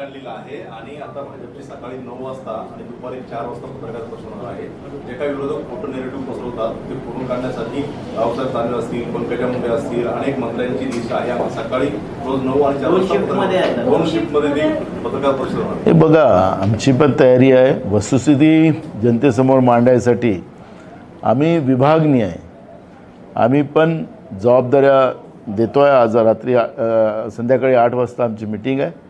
आणलेला आहे आणि आता भाजपची सकाळी नऊ वाजता आणि दुपारी चार वाजता पत्रकार परिषद होणार आहे जे काही विरोधक खोटं नेरेटिव्ह पसरवतात ते खोडून काढण्यासाठी रावसाहेब दानवे असतील पंकजा मुंडे असतील अनेक मंत्र्यांची लिस्ट आहे. आपण सकाळी रोज नऊ आणि चार वाजता दोन शिफ्टमध्ये ती पत्रकार परिषद होणार. आहे. हे बघा आमची पण तयारी आहे. वस्तुस्थिती जनतेसमोर मांडायसाठी आम्ही विभागणी आहे. आम्ही पण जबाबदाऱ्या देतो आहे आज रात्री संध्याकाळी आठ वाजता आमची मिटिंग आहे.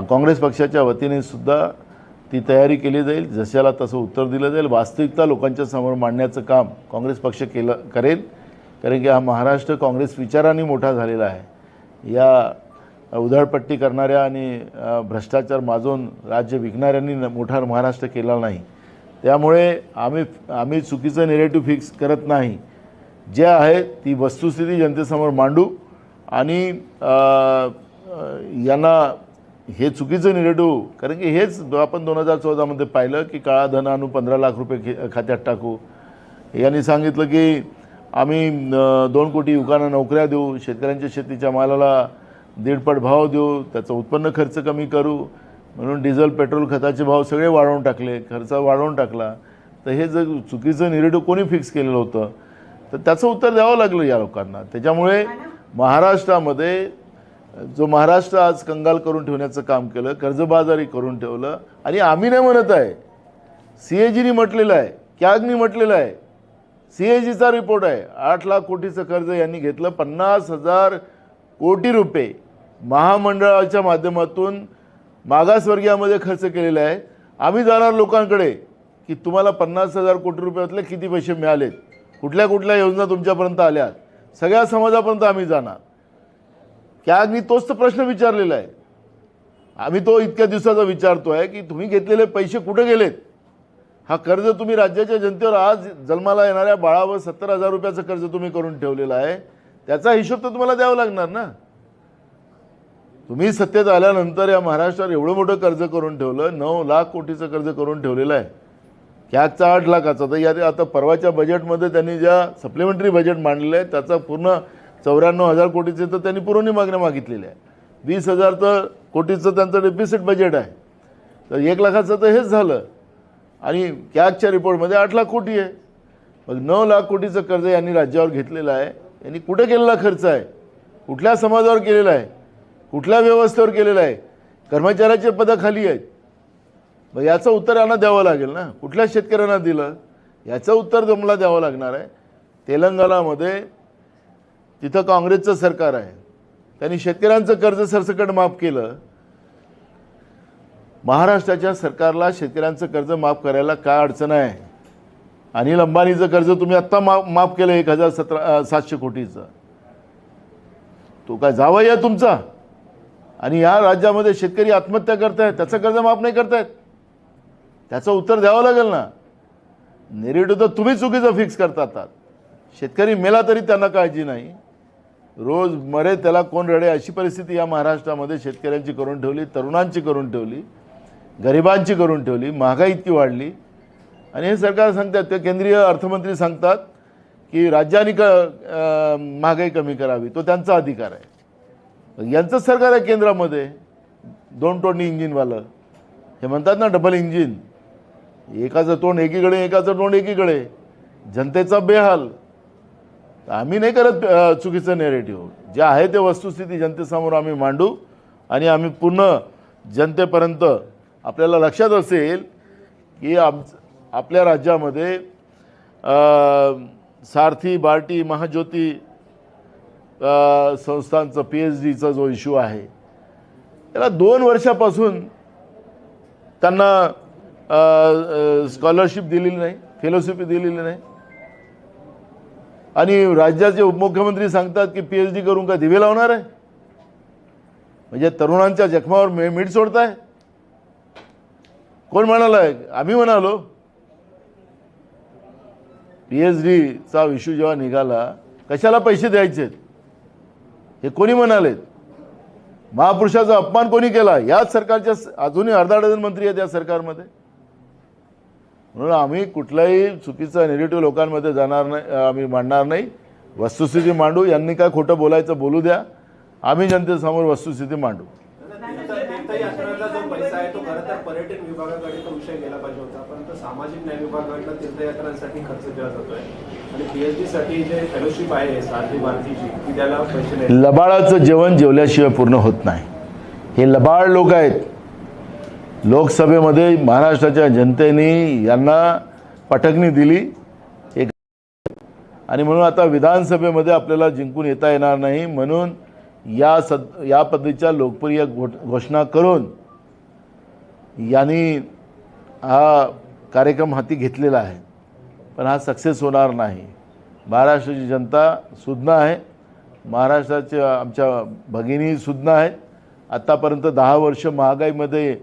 काँग्रेस पक्षाच्या वतीने सुद्धा ती तयारी केली जाईल. जशाला तसं उत्तर दिलं जाईल. वास्तविकता लोकांच्या समोर मांडण्याचं काम काँग्रेस पक्ष केलं करेल. कारण की हा महाराष्ट्र काँग्रेस विचाराने मोठा झालेला आहे. या उधळपट्टी करणाऱ्या आणि भ्रष्टाचार माजून राज्य विकणाऱ्यांनी न- मोठा महाराष्ट्र केला नाही. त्यामुळे आम्ही आम्ही चुकीचं नेरेटिव्ह फिक्स करत नाही. जे आहे ती वस्तुस्थिती जनतेसमोर मांडू आणि यांना हे चुकीचं निरेटिव्ह कारण की हेच आपण दोन हजार चौदामध्ये पाहिलं की काळा धन आणू पंधरा लाख रुपये खे- खात्यात टाकू. यांनी सांगितलं की आम्ही दोन कोटी युवकांना नोकऱ्या देऊ शेतकऱ्यांच्या शेतीच्या मालाला दीडपट भाव देऊ त्याचं उत्पन्न खर्च कमी करू म्हणून डिझेल पेट्रोल खताचे भाव सगळे वाढवून टाकले खर्च वाढवून टाकला. तर हे जर चुकीचं निरेटिव्ह कोणी फिक्स केलेलं होतं तर त्याचं उत्तर द्यावं लागलं या लोकांना. त्याच्यामुळे महाराष्ट्रामध्ये जो महाराष्ट्र आज कंगाल करून ठेवण्याचं काम केलं कर्जबाजारी करून ठेवलं आणि आम्ही नाही म्हणत आहे. सी ए जीनी म्हटलेलं आहे कॅगनी म्हटलेलं आहे. सी ए जीचा रिपोर्ट आहे आठ लाख कोटीचं कर्ज यांनी घेतलं पन्नास हजार कोटी रुपये महामंडळाच्या माध्यमातून मागासवर्गीयामध्ये खर्च केलेला आहे. आम्ही जाणार लोकांकडे की तुम्हाला पन्नास हजार कोटी रुपयातले किती पैसे मिळालेत? कुठल्या कुठल्या योजना तुमच्यापर्यंत आल्यात? सगळ्या समाजापर्यंत आम्ही जाणार. कॅगनी तोच तर प्रश्न विचारलेला आहे. आम्ही तो इतक्या दिवसाचा विचारतो आहे की तुम्ही घेतलेले पैसे कुठे गेलेत? हा कर्ज तुम्ही राज्याच्या जनतेवर आज जन्माला येणाऱ्या बाळावर सत्तर हजार रुपयाचं कर्ज तुम्ही करून ठेवलेलं आहे. त्याचा हिशोब तर तुम्हाला द्यावा लागणार ना? तुम्ही सत्तेत आल्यानंतर या महाराष्ट्रावर एवढं मोठं कर्ज करून ठेवलं नऊ लाख कोटीचं कर्ज करून ठेवलेलं आहे. कॅगचा आठ लाखाचा. तर या आता परवाच्या बजेटमध्ये त्यांनी ज्या सप्लिमेंटरी बजेट मांडलेलं आहे त्याचा पूर्ण चौऱ्याण्णव हजार कोटीचे तर त्यांनी पुरवणी मागण्या मागितलेल्या आहे वीस हजार तर कोटीचं त्यांचं डेफिसिट बजेट आहे. तर एक लाखाचं तर हेच झालं. आणि कॅगच्या रिपोर्टमध्ये आठ लाख कोटी आहे. मग नऊ लाख कोटीचं कर्ज यांनी राज्यावर घेतलेलं आहे. यांनी कुठे केलेला खर्च आहे? कुठल्या समाजावर केलेला आहे? कुठल्या व्यवस्थेवर केलेला आहे? कर्मचाऱ्याचे पदं खाली आहेत. मग याचं उत्तर यांना द्यावं लागेल ना? कुठल्या शेतकऱ्यांना दिलं? याचं उत्तर तुम्हाला द्यावं लागणार आहे. तेलंगणामध्ये तिथं काँग्रेसचं सरकार आहे. त्यांनी शेतकऱ्यांचं कर्ज सरसकट माफ केलं. महाराष्ट्राच्या सरकारला शेतकऱ्यांचं कर्ज माफ करायला काय अडचण आहे? अनिल अंबानीचं कर्ज तुम्ही आत्ता माफ माफ केलं एक हजार सतरा सातशे कोटीचं. तो काय जावा या तुमचा? आणि या राज्यामध्ये शेतकरी आत्महत्या करतायत त्याचं कर्ज माफ नाही करतायत. त्याचं उत्तर द्यावं लागेल ना? निरेटो तर तुम्ही चुकीचं फिक्स करतात शेतकरी मेला तरी त्यांना काळजी नाही. रोज मरे त्याला कोण रडे अशी परिस्थिती या महाराष्ट्रामध्ये शेतकऱ्यांची करून ठेवली तरुणांची करून ठेवली गरिबांची करून ठेवली महागाई इतकी वाढली. आणि हे सरकार सांगतात ते केंद्रीय अर्थमंत्री सांगतात की राज्यांनी क महागाई कमी करावी तो त्यांचा अधिकार आहे. यांचंच सरकार आहे केंद्रामध्ये. दोन तोंडी इंजिनवालं. हे म्हणतात ना डबल इंजिन एकाचं तोंड एकीकडे एकाचं तोंड एकीकडे. जनतेचा बेहाल. आम्ही नाही करत चुकीचं नेरेटिव्ह जे आहे ते वस्तुस्थिती जनतेसमोर आम्ही मांडू आणि आम्ही पूर्ण जनतेपर्यंत आपल्याला लक्षात असेल की आम आपल्या राज्यामध्ये सारथी बार्टी महाज्योती संस्थांचं पी एच डीचा जो इश्यू आहे त्याला दोन वर्षापासून त्यांना स्कॉलरशिप दिलेली नाही फेलोशिप दिलेली नाही. आणि राज्याचे उपमुख्यमंत्री सांगतात की पी एच डी करून का दिवे लावणार आहे? म्हणजे तरुणांच्या जखमावर मे मीठ सोडताय? कोण म्हणालाय? आम्ही म्हणालो. पी एच डीचा इश्यू जेव्हा निघाला कशाला पैसे द्यायचे? हे कोणी म्हणालेत? महापुरुषाचा अपमान कोणी केला? याच सरकारच्या अजूनही अर्धा डझन मंत्री आहेत या सरकारमध्ये. म्हणून आम्ही कुठलाही चुकीचा निगेटिव्ह लोकांमध्ये जाणार नाही आम्ही मांडणार नाही. वस्तुस्थिती मांडू. यांनी काय खोटं बोलायचं बोलू द्या. आम्ही जनतेसमोर वस्तुस्थिती मांडू. लबाळाचं पर्यटन विभागाकडे तो विषय गेला पाहिजे होता परंतु सामाजिक न्याय विभागाकडनं तीर्थयात्रांसाठी खर्च जातोय आणि पीएचडी साठी जे फेलोशिप आहे सारथी भारतीची ती त्याला पैसे जेवण जेवल्याशिवाय पूर्ण होत नाही. हे लबाळ लोक आहेत. लोकसभेमध्ये महाराष्ट्राच्या जनतेने यांना पटकणी दिली. एक आणि म्हणून आता विधानसभेमध्ये आपल्याला जिंकून येता येणार नाही. म्हणून या सद या पद्धतीच्या लोकप्रिय घो घोषणा करून यांनी हा कार्यक्रम हाती घेतलेला आहे. पण हा सक्सेस होणार नाही. महाराष्ट्राची जनता सुज्ञ आहे. महाराष्ट्राच्या आमच्या भगिनी सुज्ञ आहेत. आत्तापर्यंत दहा वर्ष महागाईमध्ये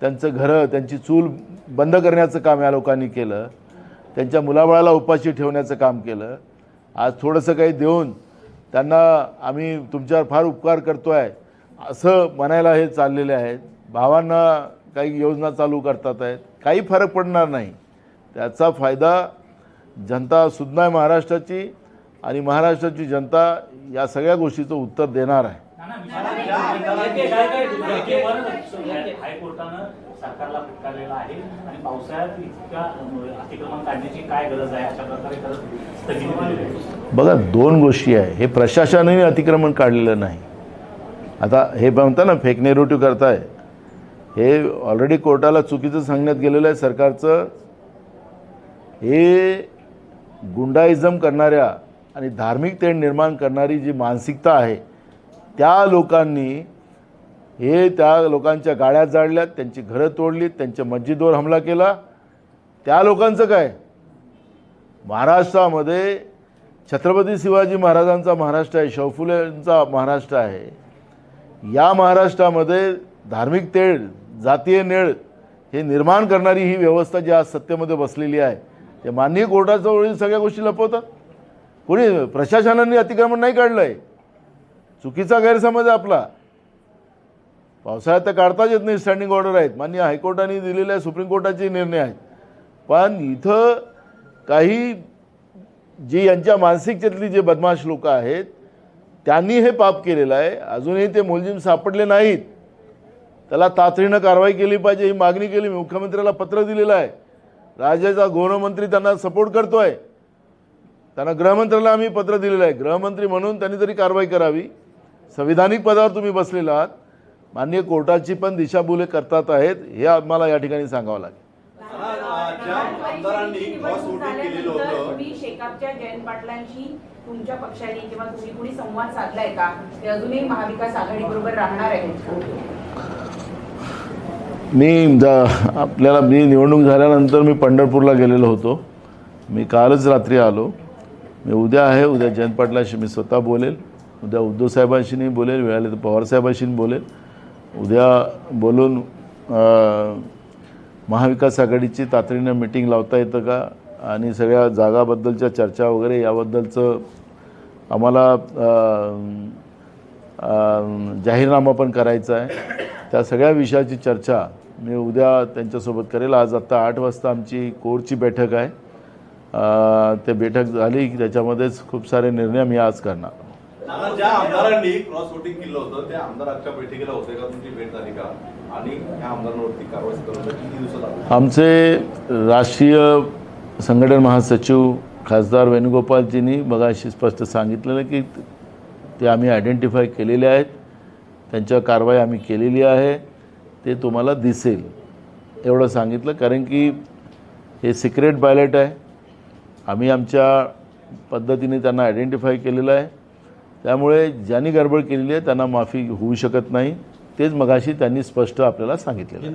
त्यांचं घरं त्यांची चूल बंद करण्याचं काम या लोकांनी केलं. त्यांच्या मुलाबाळाला उपाशी ठेवण्याचं काम केलं. आज थोडंसं काही देऊन त्यांना आम्ही तुमच्यावर फार उपकार करतो आहे असं म्हणायला हे चाललेले आहेत. भावांना काही योजना चालू करतात आहेत. काही फरक पडणार नाही. त्याचा फायदा जनता सुद्धा आहे महाराष्ट्राची आणि महाराष्ट्राची जनता या सगळ्या गोष्टीचं उत्तर देणार आहे. हायकोर्टानं सरकारला फटकारलेला आहे आणि पावसाळ्यात इतका अतिक्रमण काढण्याची काय गरज आहे अशा प्रकारे खरंच बघा दोन गोष्टी आहे. हे प्रशासनाने अतिक्रमण काढलेलं नाही. आता हे म्हणता ना फेक नेरेटिव्ह करताय. हे ऑलरेडी कोर्टाला चुकीचं सांगण्यात गेलेलं आहे सरकारचं. हे गुंडाइझम करणाऱ्या आणि धार्मिक तेढ निर्माण करणारी जी मानसिकता आहे त्या लोकांनी हे त्या लोकांच्या गाड्या जाळल्यात त्यांची घरं तोडलीत त्यांच्या मस्जिदवर हमला केला. त्या लोकांचं काय? महाराष्ट्रामध्ये छत्रपती शिवाजी महाराजांचा महाराष्ट्र आहे शौफुलेंचा महाराष्ट्र आहे. या महाराष्ट्रामध्ये धार्मिक तेढ जातीय नेळ हे निर्माण करणारी ही व्यवस्था जी आज सत्तेमध्ये बसलेली आहे ते माननीय कोर्टाच्या वेळी सगळ्या गोष्टी लपवतात. कोणी प्रशासनाने अतिक्रमण नाही काढलं आहे चुकीचा गैरसमज आहे आपला. पावसाळ्यात तर काढताच येत नाही स्टँडिंग ऑर्डर आहेत. मान्य हायकोर्टाने दिलेल्या सुप्रीम कोर्टाचे निर्णय आहेत. पण इथं काही जी यांच्या मानसिकतेतली जे बदमाश लोक आहेत त्यांनी हे पाप केलेलं आहे. अजूनही ते मुलजिम सापडले नाहीत. त्याला तातडीनं कारवाई केली पाहिजे ही मागणी केली. मी मुख्यमंत्र्याला पत्र दिलेलं आहे. राज्याचा गृहमंत्री त्यांना सपोर्ट करतो आहे त्यांना गृहमंत्र्याला आम्ही पत्र दिलेलं आहे. गृहमंत्री म्हणून त्यांनी तरी कारवाई करावी. संविधानिक पदावर तुम्ही बसलेला आहात. माननीय कोर्टाची पण दिशाभुले करतात आहेत हे आम्हाला या ठिकाणी सांगावं लागेल. ज्या आमदारांनी क्रॉस वोटिंग केलेलं होतं. तुम्ही शेकापच्या जयंत पाटलांशी तुमच्या पक्षाने किंवा तुम्ही कुणी संवाद साधलाय का? ते अजूनही महाविकास आघाडी बरोबर राहणार आहेत का? मी आपल्याला मी निवडणूक झाल्यानंतर मी पंढरपूरला गेलेलो होतो. मी कालच रात्री आलो. मी उद्या आहे उद्या जयंत पाटलाशी मी स्वतः बोलेल. उद्या उद्धव साहेबांशी बोलेल वेळाले तर पवारसाहेबांशी बोलेल. उद्या बोलून महाविकास आघाडीची तातडीनं मिटिंग लावता येतं का? आणि सगळ्या जागाबद्दलच्या चर्चा वगैरे याबद्दलचं आम्हाला जाहीरनामा पण करायचा आहे. त्या सगळ्या विषयाची चर्चा मी उद्या त्यांच्यासोबत करेल. आज आत्ता आठ वाजता आमची कोरची बैठक आहे. ते बैठक झाली की त्याच्यामध्येच खूप सारे निर्णय मी आज करणार. ज्या आमदारांनी क्रॉस वोटिंग केलं होतं त्या आमदारांच्या बैठकीला होते का? तुमची भेट झाली का? आणि त्या आमदारांवरती कारवाई करून किती दिवसात आमचे राष्ट्रीय संघटन महासचिव खासदार वेणुगोपालजींनी मगाशी स्पष्ट सांगितलेलं की ते आम्ही आयडेंटिफाय केलेले आहेत. त्यांच्या कारवाई आम्ही केलेली आहे. ते तुम्हाला दिसेल. एवढं सांगितलं कारण की हे सिक्रेट बॅलेट आहे. आम्ही आमच्या पद्धतीने त्यांना आयडेंटिफाय केलेलं आहे. त्यामुळे ज्यांनी गडबड केलेली आहे त्यांना माफी होऊ शकत नाही तेच मगाशी त्यांनी स्पष्ट आपल्याला सांगितलेलं आहे.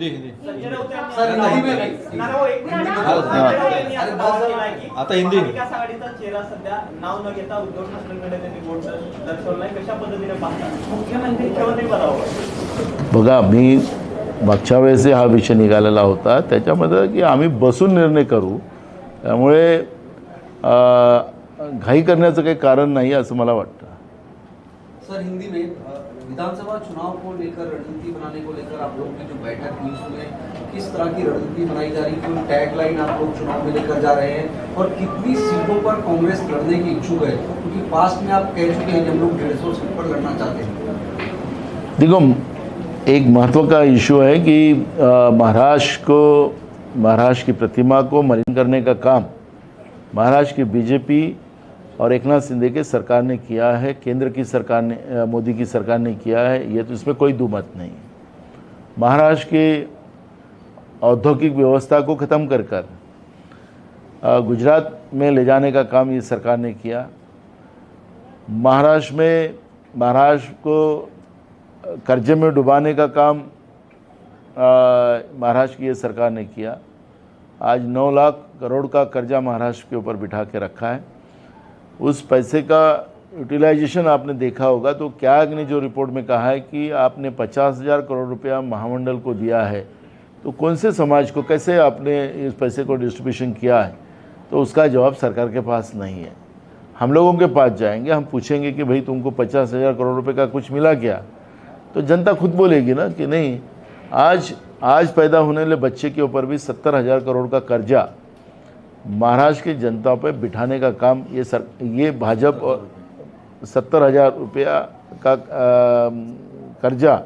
आता हिंदी. बघा मी मागच्या वेळेसही हा विषय निघालेला होता त्याच्यामध्ये की आम्ही बसून निर्णय करू त्यामुळे घाई करण्याचं काही कारण नाही असं मला वाटतं सर, हिंदी में विधानसभा चुनाव को लेकर, रणनीति बनाने को लेकर आप लोगों की जो बैठक हुई, उसमें किस तरह की रणनीति बनाई जा रही है कोई टैगलाइन आप लोग चुनाव में लेकर जा रहे हैं, और कितनी सीटों पर कांग्रेस लड़ने की इच्छुक है? क्योंकि पास्ट में आप कह चुके हैं कि हम लोग डेढ़ सौ सीट पर लड़ना चाहते हैं। देखो, एक महत्व का इशू है कि महाराष्ट्र को महाराष्ट्र की प्रतिमा को मलिन करने का काम महाराष्ट्र की बीजेपी और एक नाथ शिंदे के सरकार ने किया है, केंद्र की सरकार ने मोदी की सरकार ने किया है, ये तो इसमें कोई दो मत नहीं महाराष्ट्र के औद्योगिक व्यवस्था को ख़त्म कर कर गुजरात में ले जाने का काम ये सरकार ने किया। महाराष्ट्र में, महाराष्ट्र को कर्जे में डुबाने का काम महाराष्ट्र की ये सरकार ने किया। आज नौ लाख करोड़ का कर्जा महाराष्ट्र के ऊपर बिठा के रखा है। उस पैसे का यूटिलाइजेशन आपने देखा होगा तो क्या ने जो रिपोर्ट में कहा है कि आपने पचास हज़ार करोड़ रुपया महामंडल को दिया है तो कौन से समाज को, कैसे आपने इस पैसे को डिस्ट्रीब्यूशन किया है? तो उसका जवाब सरकार के पास नहीं है। हम लोगों के पास जाएँगे, हम पूछेंगे कि भाई तुमको पचास हज़ार करोड़ रुपए का कुछ मिला क्या? तो जनता खुद बोलेगी ना कि नहीं, आज आज पैदा होने वाले बच्चे के ऊपर भी सत्तर हज़ार करोड़ का कर्जा महाराष्ट्र की जनता पर बिठाने का काम ये सर ये भाजपा और सत्तर हज़ार रुपया का कर्जा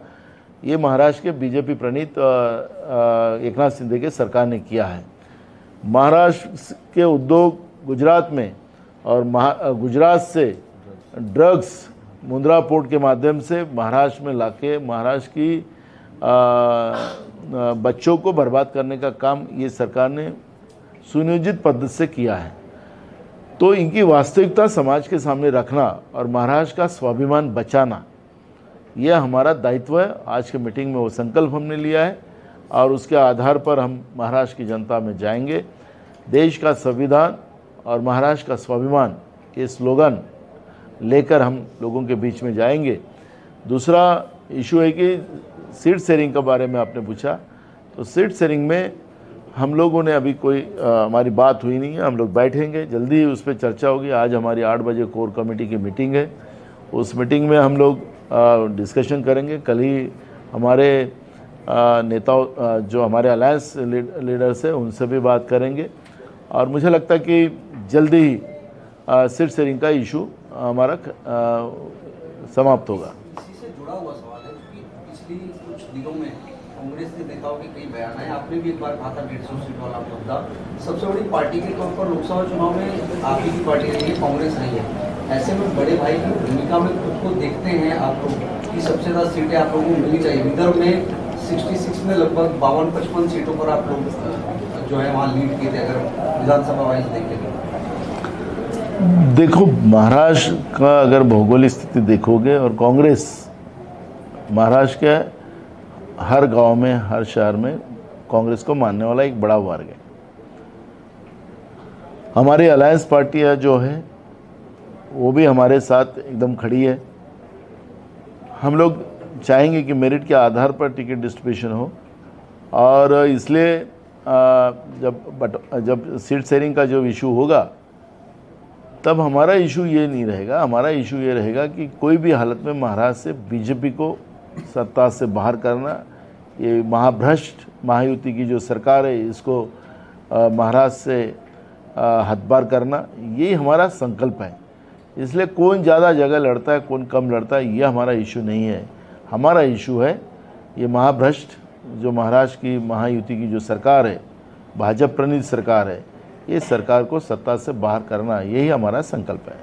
ये महाराष्ट्र के बीजेपी प्रणीत अ, एकनाथ शिंदे के सरकार ने किया है। महाराष्ट्र के उद्योग गुजरात में और गुजरात से ड्रग्स मुंद्रा पोर्ट के माध्यम से महाराष्ट्र में लाके महाराष्ट्र की अ, बच्चों को बर्बाद करने का काम ये सरकार ने सुनियोजित पद्धति से किया है। तो इनकी वास्तविकता समाज के सामने रखना और महाराष्ट्र का स्वाभिमान बचाना, यह हमारा दायित्व है। आज के मीटिंग में वो संकल्प हमने लिया है और उसके आधार पर हम महाराष्ट्र की जनता में जाएँगे। देश का संविधान और महाराष्ट्र का स्वाभिमान ये स्लोगन लेकर हम लोगों के बीच में जाएँगे। दूसरा इशू है कि सीट शेयरिंग के बारे में आपने पूछा तो सीट शेयरिंग में हम लोगों ने अभी कोई अ, हमारी बात हुई नहीं है हम लोग बैठेंगे जल्दी ही उस पर चर्चा होगी। आज हमारी आठ बजे कोर कमेटी की मीटिंग है। उस मीटिंग में हम लोग डिस्कशन करेंगे। कल ही हमारे नेताओं जो हमारे अलायंस लीडर्स हैं उनसे भी बात करेंगे। और मुझे लगता है कि जल्दी ही सीट शेयरिंग का इशू हमारा समाप्त होगा। इसी से जुड़ा हुआ सवाल है कि पिछली कुछ दिनों में नेताओं के कई बयान आए आपने भी एक बार कहा था डेढ़ सौ सीट वाला मुद्दा। सबसे बड़ी पार्टी के तौर पर लोकसभा चुनाव में आप ही की पार्टी रही है, कांग्रेस नहीं है। ऐसे में बड़े भाई की भूमिका में खुद को देखते हैं आप लोग कि सबसे ज़्यादा सीटें आप लोगों को मिलनी चाहिए। विदर्भ में 66 में लगभग बावन पचपन सीटों पर आप लोग जो है वहाँ लीड किए थे, अगर विधानसभा वाइज देखें तो। देखो, महाराष्ट्र का अगर भौगोलिक स्थिति देखोगे और कांग्रेस, महाराष्ट्र के हर गाँव में, हर शहर में कांग्रेस को मानने वाला एक बड़ा वर्ग है। हमारी अलायंस पार्टियाँ जो है, वो भी हमारे साथ एकदम खड़ी है। हम लोग चाहेंगे कि मेरिट के आधार पर टिकट डिस्ट्रीब्यूशन हो और इसलिए जब बट, जब सीट शेयरिंग का जो इशू होगा, तब हमारा इशू ये नहीं रहेगा। हमारा इशू ये रहेगा कि कोई भी हालत में महाराष्ट्र से बीजेपी को सत्ता से बाहर करना, ये महाभ्रष्ट महायुति की जो सरकार है, इसको महाराष्ट्र से हदबार करना यही हमारा संकल्प है। इसलिए कौन ज़्यादा जगह लड़ता है, कौन कम लड़ता है ये हमारा इशू नहीं है। हमारा इशू है, ये महाभ्रष्ट, जो महाराष्ट्र की महायुति की जो सरकार है भाजपा प्रणीत सरकार है ये सरकार को सत्ता से बाहर करना यही हमारा संकल्प है।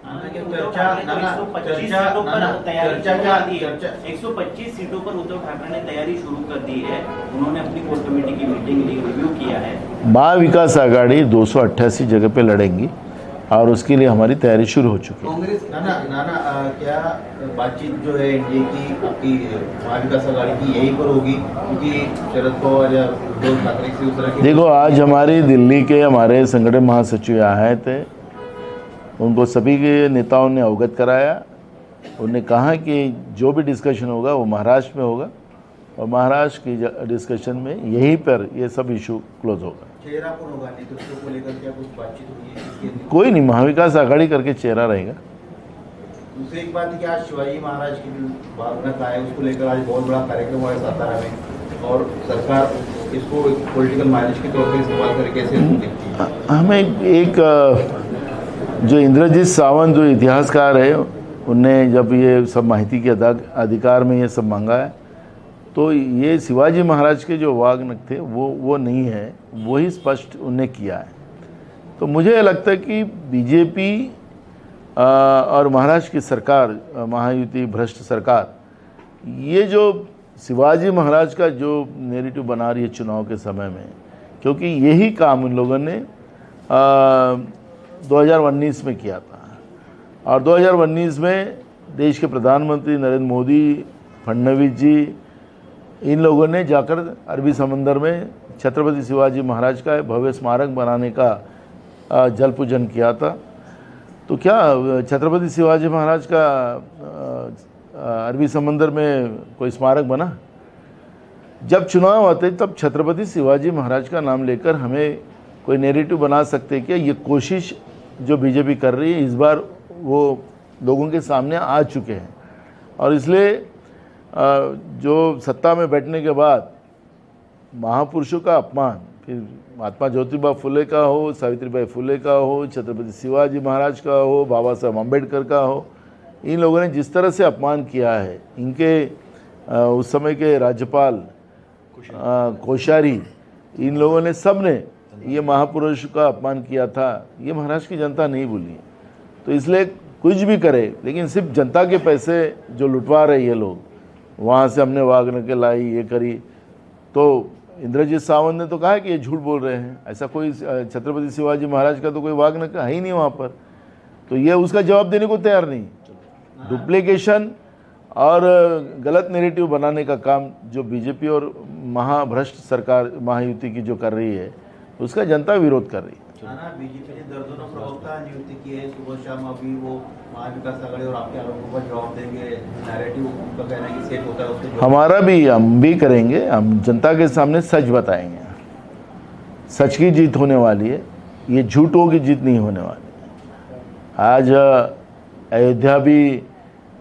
चर्चा नाना, 125 चर्चा- सीटों पर नाना, तैयारी चर्चा शुरू क्या- कर दी है। चर्चा- 125 सीटों पर उद्धव ठाकरे ने तैयारी शुरू कर दी है। उन्होंने अपनी कोर कमेटी की मीटिंग ली रिव्यू किया है। महाविकास आघाड़ी दो सौ अट्ठासी जगह पे लड़ेंगी। और उसके लिए हमारी तैयारी शुरू हो चुकी है। कांग्रेस नाना नाना अ, क्या बातचीत जो है एनडीए की आपकी महाविकास आघाड़ी की यहीं पर होगी? क्योंकि शरद पवार या उद्धव ठाकरे से उस तरह की देखो आज हमारी दिल्ली के हमारे संगठन महासचिव आए थे। उनको सभी के नेताओं ने अवगत कराया। उन्होंने कहा कि जो भी डिस्कशन होगा वो महाराष्ट्र में होगा। और महाराष्ट्र की डिस्कशन में यहीं पर ये सब इशू क्लोज होगा। चेहरा कौन होगा? नेतृत्व को लेकर क्या कुछ बातचीत हुई है इसके लिए? कोई नहीं महाविकास आघाड़ी करके चेहरा रहेगा। दूसरी एक बात है कि आज शिवाजी महाराज की भावना का है उसको लेकर आज बहुत बड़ा कार्यक्रम हुआ है सातारा में। और सरकार इसको पॉलिटिकल माइलेज के तौर इस्तेमाल करके कैसे हमें एक, एक जो इंद्रजीत सावंत जो इतिहासकार है उनने जब ये सब माहिती के अधिकार में ये सब मांगा है तो ये शिवाजी महाराज के जो वाग्नक थे वो वो नहीं है। वही स्पष्ट उन्हें किया है। तो मुझे लगता है कि बीजेपी और महाराष्ट्र की सरकार महायुति भ्रष्ट सरकार ये जो शिवाजी महाराज का जो नेरेटिव बना रही है चुनाव के समय में क्योंकि यही काम उन लोगों ने अ, 2019 में किया था। और 2019 में देश के प्रधानमंत्री नरेंद्र मोदी फडणवीस जी इन लोगों ने जाकर अरबी समंदर में छत्रपति शिवाजी महाराज का भव्य स्मारक बनाने का जल पूजन किया था। तो क्या छत्रपति शिवाजी महाराज का अरबी समंदर में कोई स्मारक बना? जब चुनाव आते, तब छत्रपति शिवाजी महाराज का नाम लेकर हमें कोई नेरेटिव बना सकते क्या ये कोशिश जो बीजेपी कर रही है, इस बार वो लोगों के सामने आ चुके हैं। और इसलिए जो सत्ता में बैठने के बाद महापुरुषों का अपमान फिर महात्मा ज्योतिबा फुले का हो सावित्रीबाई फुले का हो छत्रपति शिवाजी महाराज का हो बाबा साहब अंबेडकर का हो इन लोगों ने जिस तरह से अपमान किया है इनके उस समय के राज्यपाल कोश्यारी। इन लोगों ने सबने ये महापुरुष का अपमान किया था। ये महाराष्ट्र की जनता नहीं भूली। तो इसलिए कुछ भी करे लेकिन सिर्फ़ जनता के पैसे जो लुटवा रहे ये लोग वहाँ से हमने वागन के लाई, ये करी। तो इंद्रजीत सावंत ने तो कहा कि ये झूठ बोल रहे हैं। ऐसा कोई छत्रपति शिवाजी महाराज का तो कोई वागन का है ही नहीं वहाँ पर। तो ये उसका जवाब देने को तैयार नहीं। डुप्लीकेशन और गलत नेरेटिव बनाने का काम जो बीजेपी और महाभ्रष्ट सरकार, महायुति की जो कर रही है, उसका जनता विरोध कर रही है। नाना प्रवक्ता नियुक्त किए हैं। सुबह शाम अभी वो महाविकास आघाड़ी और आपके आरोपों का जवाब देंगे। नैरेटिव उनका कहना है कि सेट होता है उसके हमारा भी हम भी करेंगे। हम जनता के सामने सच बताएँगे। सच की जीत होने वाली है। ये झूठों की जीत नहीं होने वाली आज अयोध्या भी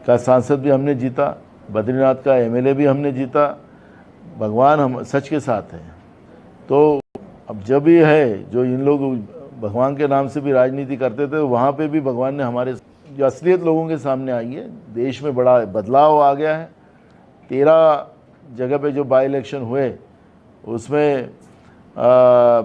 का सांसद भी हमने जीता। बद्रीनाथ का एमएलए भी हमने जीता। भगवान हम सच के साथ हैं। तो अब जब ये है जो इन लोग भगवान के नाम से भी राजनीति करते थे वहाँ पे भी भगवान ने हमारे जो असलियत लोगों के सामने आई है देश में बड़ा बदलाव आ गया है। तेरह जगह पे जो बाई इलेक्शन हुए उसमें अ,